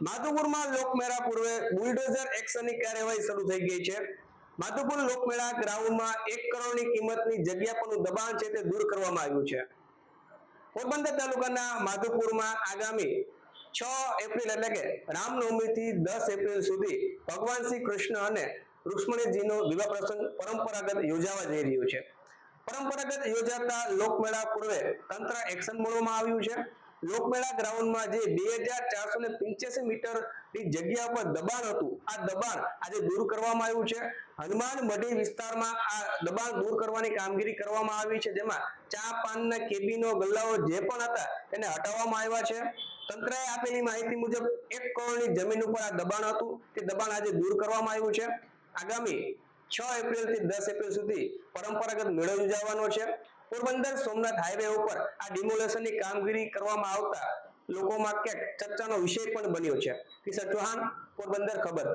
માધુપુરમાં લોકમેળા પૂર્વે બુલડોઝર એક્શનની કાર્યવાહી શરૂ થઈ ગઈ છે. માધુપુર લોકમેળા ગ્રાઉન્ડમાં એક કરોડની કિંમતની જગ્યા પરનું દબાણ છે તે દૂર કરવામાં આવ્યું છે. પોરબંદર તાલુકાના માધુપુરમાં આગામી છ એપ્રિલ એટલે કે રામનવમીથી દસ એપ્રિલ સુધી ભગવાન શ્રી કૃષ્ણ અને રુક્ષ્મણીજીનો વિવાહ પ્રસંગ પરંપરાગત યોજાવા જઈ રહ્યો છે. પરંપરાગત યોજાતા લોકમેળા પૂર્વે તંત્ર એક્શન મોડમાં આવ્યું છે. લોકમેળા ગ્રાઉન્ડમાં જે બે હજાર ચારસો ને પિંચ્યાસી મીટરની જગ્યા પર દબાણ હતું, આ દબાણ આજે દૂર કરવામાં આવ્યું છે. હનુમાન મઢી વિસ્તારમાં આ દબાણ દૂર કરવાની કામગીરી કરવામાં આવી છે, જેમાં ચા પાનના કેબીનો ગલ્લાઓ જે પણ હતા તેને હટાવવામાં આવ્યા છે. તંત્રએ આપેલી માહિતી મુજબ એક કરોડની જમીન ઉપર આ દબાણ હતું. તે દબાણ આજે દૂર કરવામાં આવ્યું છે. આગામી છ એપ્રિલથી દસ એપ્રિલ સુધી પરંપરાગત મેળો યોજાવાનો છે. પોરબંદર, સોમનાથ હાઈવે ઉપર આ ડિમોલેશનની કામગીરી કરવામાં આવતા લોકોમાં ક્યાંક ચર્ચાનો વિષય પણ બન્યો છે. કિશોર ચૌહાણ, પોરબંદર ખબર.